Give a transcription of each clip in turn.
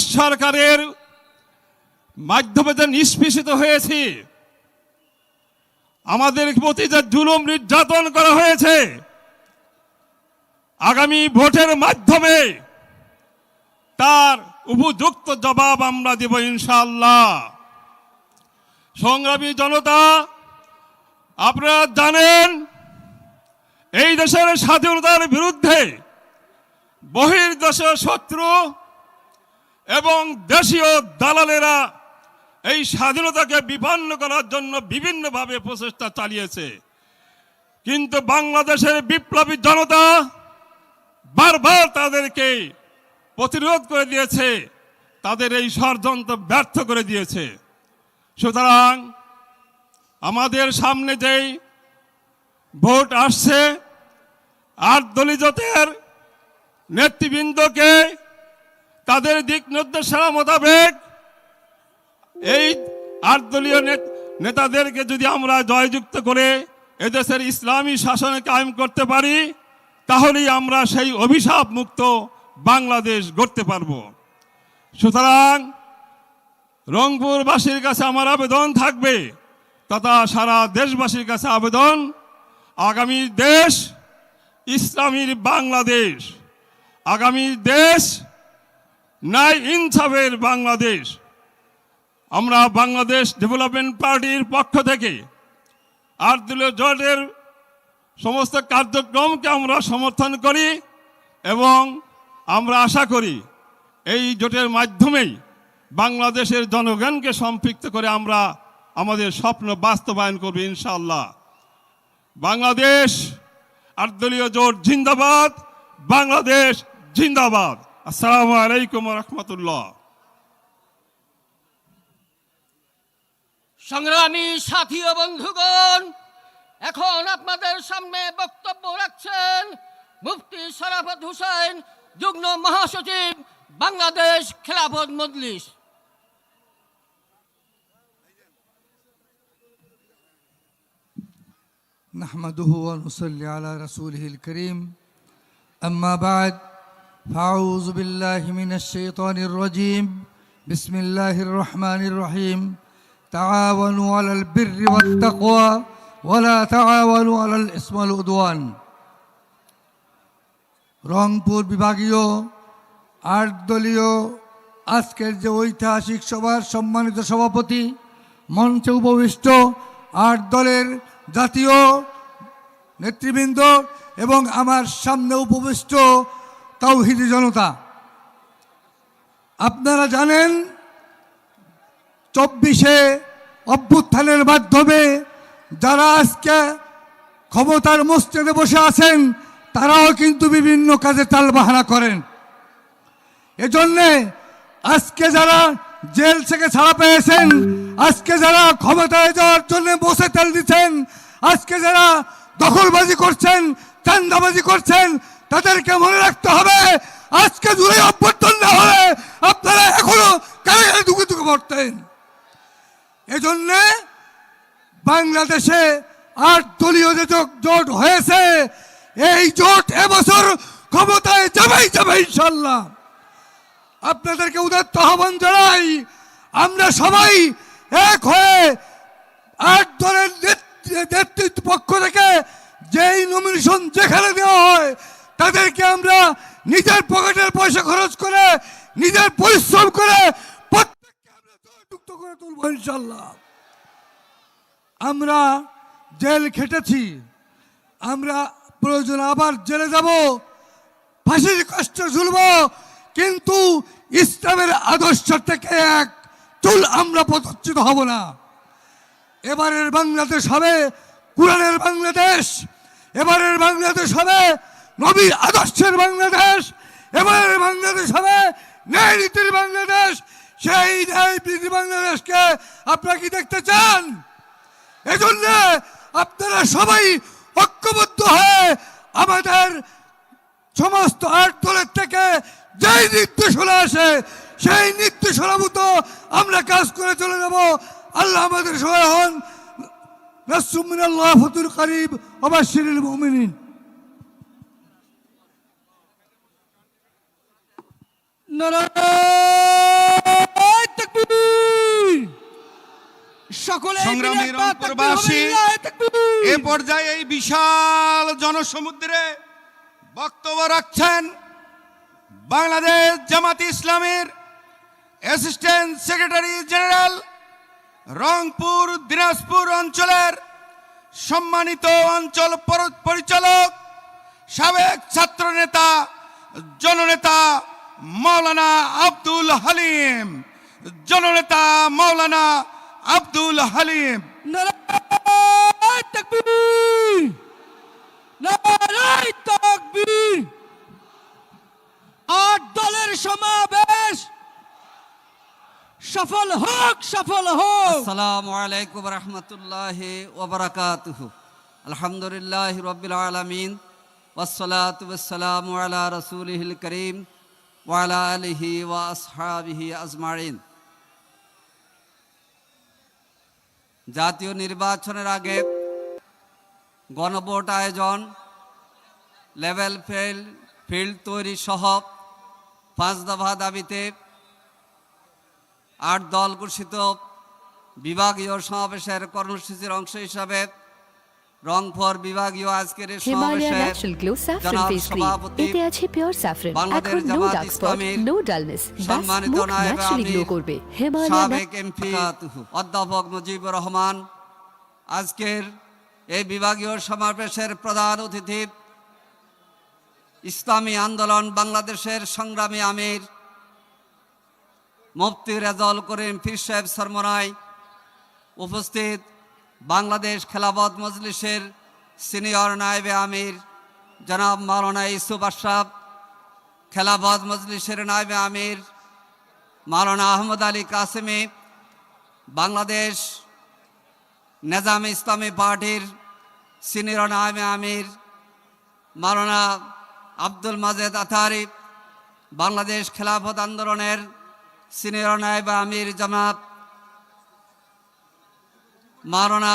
Fascist সরকারের মাধ্যমে যে নিষ্পেষিত হয়েছি, আমাদের প্রতি যে জুলুম নির্যাতন করা হয়েছে, আগামী ভোটের মাধ্যমে তার উপযুক্ত জবাব আমরা দেব ইনশাআল্লাহ। সংগ্রামী জনতা, আপনারা জানেন, এই দেশের স্বাধীনতার বিরুদ্ধে বহির্দেশের শত্রু এবং দেশীয় দালালেরা এই স্বাধীনতাকে বিপন্ন করার জন্য বিভিন্নভাবে প্রচেষ্টা চালিয়েছে। কিন্তু বাংলাদেশের বিপ্লবী জনতা বারবার তাদেরকে প্রতিরোধ করে দিয়েছে, তাদের এই ষড়যন্ত্র ব্যর্থ করে দিয়েছে। সুতরাং আমাদের সামনে যেই ভোট আসছে, আট দলিজতের নেতৃবৃন্দকে তাদের দিক নির্দেশনা মোতাবেক এই আট দলীয় নেত- নেতাদেরকে যদি আমরা জয়যুক্ত করে এদেশের ইসলামী শাসনে কায়েম করতে পারি, তাহলেই আমরা সেই অভিশাপ মুক্ত বাংলাদেশ গড়তে পারব। সুতরাং রংপুরবাসীর কাছে আমার আবেদন থাকবে, তথা সারা দেশবাসীর কাছে আবেদন, আগামী দেশ ইসলামীর বাংলাদেশ, আগামী দেশ নাই ইনসাফের বাংলাদেশ। আমরা বাংলাদেশ ডেভেলপমেন্ট পার্টির পক্ষ থেকে আর দলীয় জোটের সমস্ত কার্যক্রমকে আমরা সমর্থন করি এবং আমরা আশা করি এই জোটের মাধ্যমেই বাংলাদেশের জনগণকে সম্পৃক্ত করে আমরা আমাদের স্বপ্ন বাস্তবায়ন করব ইনশাআল্লাহ। বাংলাদেশ আটদলীয় জোট জিন্দাবাদ, বাংলাদেশ জিন্দাবাদ। আসসালামু আলাইকুম রহমতুল্লাহ সংগ্রামী সাথী ও বন্ধুগণ এখন আপনাদের সামনে বক্তব্য রাখছেন মুফতি শরাফত হুসেন যুগ্ম মহাসচিব বাংলাদেশ খেলাফত মজলিস نحمده ونصلي على رسوله الكريم أما بعد ফাউজ বিল্লাহ মিনাশাইতানির রাজিম। বিসমিল্লাহির রহমানির রহিম। তাআওয়ানু আলাল বিররি ওয়াত তাকওয়া ওয়ালা তাআওয়ানু আলাল ইসমি ওয়াল উদওয়ান। রংপুর বিভাগীয় আট দলীয় আজকের যে ঐতিহাসিক সভার সম্মানিত সভাপতি মঞ্চে উপবিষ্ট আট দলের জাতীয় নেতৃবৃন্দ এবং আমার সামনে উপবিষ্ট তাওহিদি জনতা। আপনারা জানেন, চব্বিশে অভ্যুত্থানের মাধ্যমে যারা আজকে ক্ষমতার মসজিদে বসে আছেন, তারাও কিন্তু বিভিন্ন কাজে তালবাহানা করেন। এজন্যে আজকে যারা জেল থেকে ছাড়া পেয়েছেন, আজকে যারা ক্ষমতায় যাওয়ার জন্য বসে তেল দিচ্ছেন, আজকে যারা দখলবাজি করছেন চান্দাবাজি করছেন তাদেরকে মনে রাখতে হবে, আজকে জুড়ে অভ্যর্থন না হলে আপনারা এখনও কারাগারে ঢুকে ঢুকে পড়তেন এজন্যে বাংলাদেশে আট দলীয় যে জোট- হয়েছে, এই জোট এবছর ক্ষমতায় যাবেই যাবে ইনশাল্লাহ আপনাদেরকে উদাত্ত আহ্বান জানাই, আমরা সবাই এক হয়ে আট দলের নেতৃ- নেতৃত্ব পক্ষ থেকে যেই নমিনেশন যেখানে দেওয়া হয় তাদেরকে আমরা নিজের পকেটের পয়সা খরচ করে, নিজের পরিশ্রম করে আমরা করে তুলব ইনশাল্লাহ আমরা জেল খেটেছি, আমরা প্রয়োজন আবার জেলে যাব, ফাঁসির কষ্ট ঝুলব, কিন্তু ইসলামের আদর্শ থেকে এক চুল আমরা পদচ্যুত হব না। এবারের বাংলাদেশ হবে, কোরআনের বাংলাদেশ, এবারের বাংলাদেশ হবে নবীর আদর্শের বাংলাদেশ, এবারের বাংলাদেশ হবে ন্যায় নীতির বাংলাদেশ। সেই ন্যায় বাংলাদেশকে আপনারা কি দেখতে চান? এজন্য আপনারা সবাই ঐক্যবদ্ধ হয়ে আমাদের সমস্ত আট দলের থেকে যেই নির্দেশনা আসে, সেই নির্দেশনা মতো আমরা কাজ করে চলে যাব। আল্লাহ আমাদের সহায় হন। নাসুমিন আল্লাহ ফতুল করিব অবাশিরুল মুমিনিন। সংগ্রামের অন্তর্বাসী এ পর্যায়ে এই বিশাল জনসমুদ্রে বক্তব্য রাখছেন বাংলাদেশ জামাত ইসলামের assistant secretary general Rangpur Dinajpur অঞ্চলের সম্মানিত অঞ্চল পরিচালক সাবেক ছাত্রনেতা জননেতা মাওলানা আব্দুল হালিম জননেতা মাওলানা আব্দুল হালিম। আট দলের সমাবেশ। সফল হোক সফল হোক। আসসালামু আলাইকুম রহমতুল্লাহ ওবরাকাতুহ আলহামদুলিল্লাহ রবিল আলমিন। ওসলাত ওসালাম আলা রসুলহিল করিম। ওয়ালা আলিহি ওয়া আজমাইন জাতীয় নির্বাচনের আগে গণভোট আয়োজন, লেভেল ফিল্ড ফিল্ড তৈরি সহ পাঁচ দফা দাবিতে আট দল ঘোষিত বিভাগীয় সমাবেশের কর্মসূচির অংশ হিসাবে রংপুর বিভাগীয় আজকের এই Himalaya natural glow saffron face cream এতে আছে পিওর স্যাফরন এখন no dark spot no dullness সম্মানিত মুখ নায়েব ন্যাচারালি গ্লো করবে। হিমালয়া সাবেক এমপি অধ্যাপক মুজিবুর রহমান আজকের এই বিভাগীয় সমাবেশের প্রধান অতিথি ইসলামী আন্দোলন বাংলাদেশের সংগ্রামী আমির মুফতি রেজল করিম পীর সাহেব সরমরাই উপস্থিত। বাংলাদেশ খেলাবদ মজলিসের সিনিয়র নায়েবে আমির জনাব মাওলানা ইসুফ আশরাফ খেলাবদ মজলিসের নায়েবে আমির মাওলানা আহমদ আলী কাসেমি, বাংলাদেশ নেজাম ইসলামী পার্টির সিনিয়র নায়েবে আমির মাওলানা আব্দুল মাজেদ আতারি, বাংলাদেশ খেলাফত আন্দোলনের সিনিয়র নায়েব আমির জনাব মাওলানা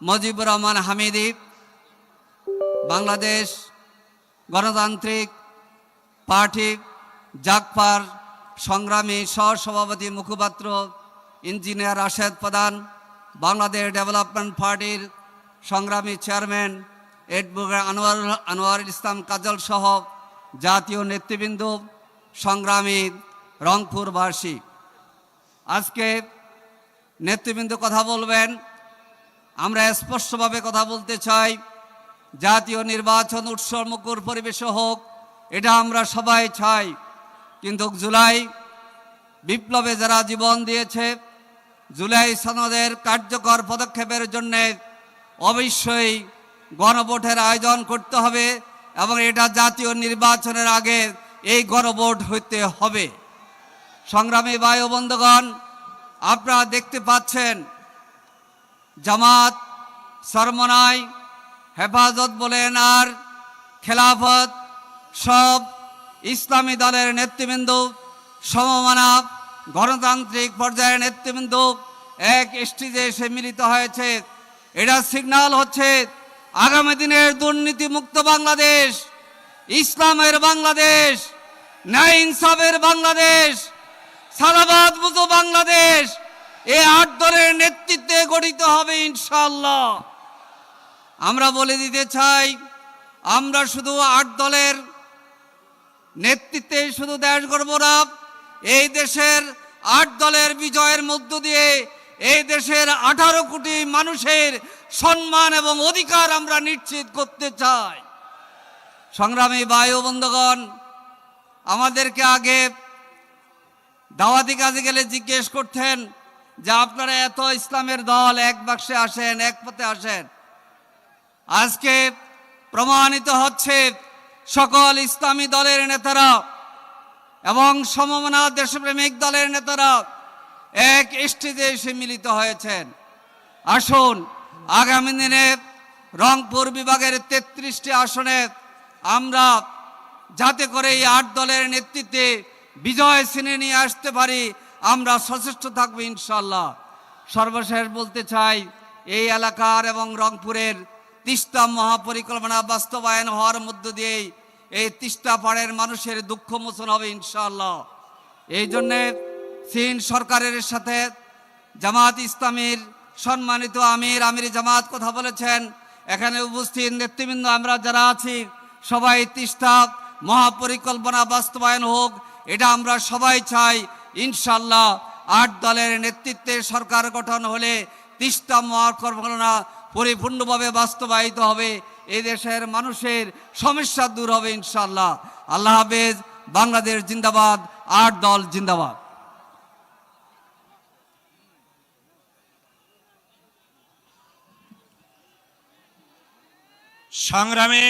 মজিবুর রহমান হামিদি, বাংলাদেশ গণতান্ত্রিক পার্টি জাকপার সংগ্রামী সহসভাপতি মুখপাত্র ইঞ্জিনিয়ার রাশেদ প্রধান, বাংলাদেশ ডেভেলপমেন্ট পার্টির সংগ্রামী চেয়ারম্যান এডভোকেট আনোয়ার আনোয়ার ইসলাম কাজল সহ জাতীয় নেতৃবৃন্দ, সংগ্রামী রংপুরবাসী। আজকে নেতৃবৃন্দ কথা বলবেন। আমরা স্পষ্টভাবে কথা বলতে চাই, জাতীয় নির্বাচন উৎসব মুখর পরিবেশে হোক, এটা আমরা সবাই চাই। কিন্তু জুলাই বিপ্লবে যারা জীবন দিয়েছে, জুলাই সনদের কার্যকর পদক্ষেপের জন্যে অবশ্যই গণভোটের আয়োজন করতে হবে এবং এটা জাতীয় নির্বাচনের আগে এই গণভোট হইতে হবে। সংগ্রামী বায়ু বন্ধুগণ আপনারা দেখতে পাচ্ছেন জামাত সরমনাই হেফাজত বলেন আর খেলাফত সব ইসলামী দলের নেতৃবৃন্দ সমমানব গণতান্ত্রিক পর্যায়ের নেতৃবৃন্দ এক স্টেজে এসে মিলিত হয়েছে। এটা সিগন্যাল হচ্ছে আগামী দিনের দুর্নীতিমুক্ত বাংলাদেশ, ইসলামের বাংলাদেশ, ন্যায় ইনসাফের বাংলাদেশ সারাবাদ বুঝো বাংলাদেশ। এই আট দলের নেতৃত্বে গঠিত হবে ইনশাল্লাহ আমরা বলে দিতে চাই, আমরা শুধু আট দলের নেতৃত্বে শুধু দেশ গড়ব না, এই দেশের আট দলের বিজয়ের মধ্য দিয়ে এই দেশের আঠারো কোটি মানুষের সম্মান এবং অধিকার আমরা নিশ্চিত করতে চাই। সংগ্রামী বায়ু বন্ধুগণ, আমাদেরকে আগে দাওয়াতি কাজে গেলে জিজ্ঞেস করতেন যে আপনারা এত ইসলামের দল, এক বাক্সে আসেন, এক পথে আসেন। আজকে প্রমাণিত হচ্ছে সকল ইসলামী দলের নেতারা এবং সমমনা দেশপ্রেমিক দলের নেতারা এক স্টেজে এসে মিলিত হয়েছেন। আসুন, আগামী দিনে রংপুর বিভাগের তেত্রিশটি আসনে আমরা যাতে করে এই আট দলের নেতৃত্বে বিজয় সিনে নিয়ে আসতে পারি, আমরা সচেষ্ট থাকব ইনশাল্লাহ সর্বশেষ বলতে চাই, এই এলাকার এবং রংপুরের তিস্তা মহাপরিকল্পনা বাস্তবায়ন হওয়ার মধ্য দিয়েই এই তিস্তা পাড়ের মানুষের দুঃখ মোচন হবে ইনশাল্লাহ এই জন্যে চীন সরকারের সাথে জামাত ইসলামীর সম্মানিত আমির আমির জামাত কথা বলেছেন। এখানে উপস্থিত নেতৃবৃন্দ, আমরা যারা আছি, সবাই তিষ্ঠা মহাপরিকল্পনা বাস্তবায়ন হোক এটা আমরা সবাই চাই ইনশাল্লাহ আট দলের নেতৃত্বে সরকার গঠন হলে তিস্তা মহাপরিকল্পনা পরিপূর্ণভাবে বাস্তবায়িত হবে। এই দেশের মানুষের সমস্যা দূর হবে ইনশাল্লাহ আল্লাহ হাফেজ, বাংলাদেশ জিন্দাবাদ, আট দল জিন্দাবাদ। সংগ্রামে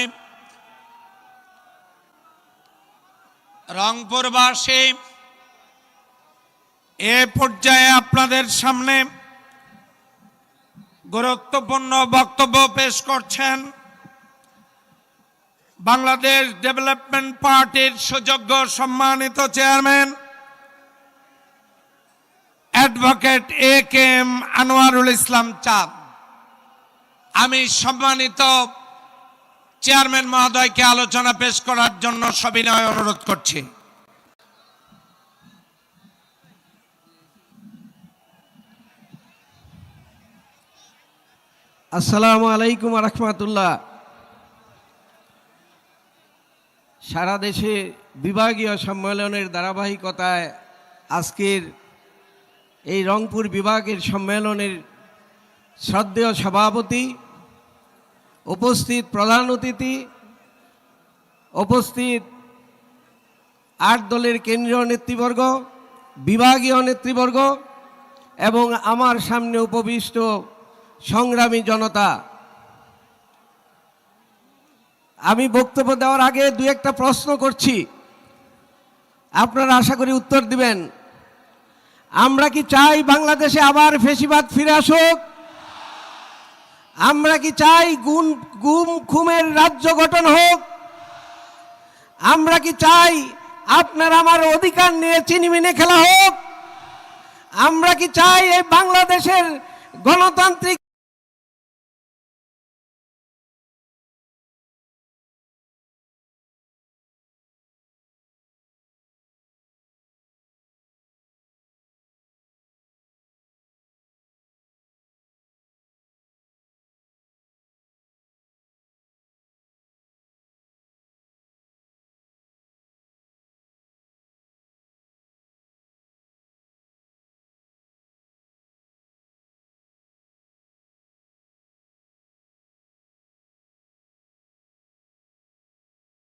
রংপুরবাসী এ পর্যায়ে আপনাদের সামনে গুরুত্বপূর্ণ বক্তব্য পেশ করছেন বাংলাদেশ ডেভেলপমেন্ট পার্টির সুযোগ্য সম্মানিত chairman advocate A K M Anwarul Islam Chand. আমি সম্মানিত চেয়ারম্যান মহোদয়কে আলোচনা পেশ করার জন্য সবিনয় অনুরোধ করছি। আসসালামু আলাইকুম রহমতুল্লাহ। সারা দেশে বিভাগীয় সম্মেলনের ধারাবাহিকতায় আজকের এই রংপুর বিভাগের সম্মেলনের শ্রদ্ধেয় সভাপতি উপস্থিত প্রধান অতিথি, উপস্থিত আট দলের কেন্দ্রীয় নেতৃবর্গ, বিভাগীয় নেতৃবর্গ এবং আমার সামনে উপবিষ্ট সংগ্রামী জনতা। আমি বক্তব্য দেওয়ার আগে দু একটা প্রশ্ন করছি। আপনারা আশা করি উত্তর দিবেন। আমরা কি চাই বাংলাদেশে আবার ফেসিবাদ ফিরে আসুক? আমরা কি চাই গুম গুম খুমের রাজ্য গঠন হোক? আমরা কি চাই আপনার আমার অধিকার নিয়ে চিনিমিনে খেলা হোক? আমরা কি চাই এই বাংলাদেশের গণতান্ত্রিক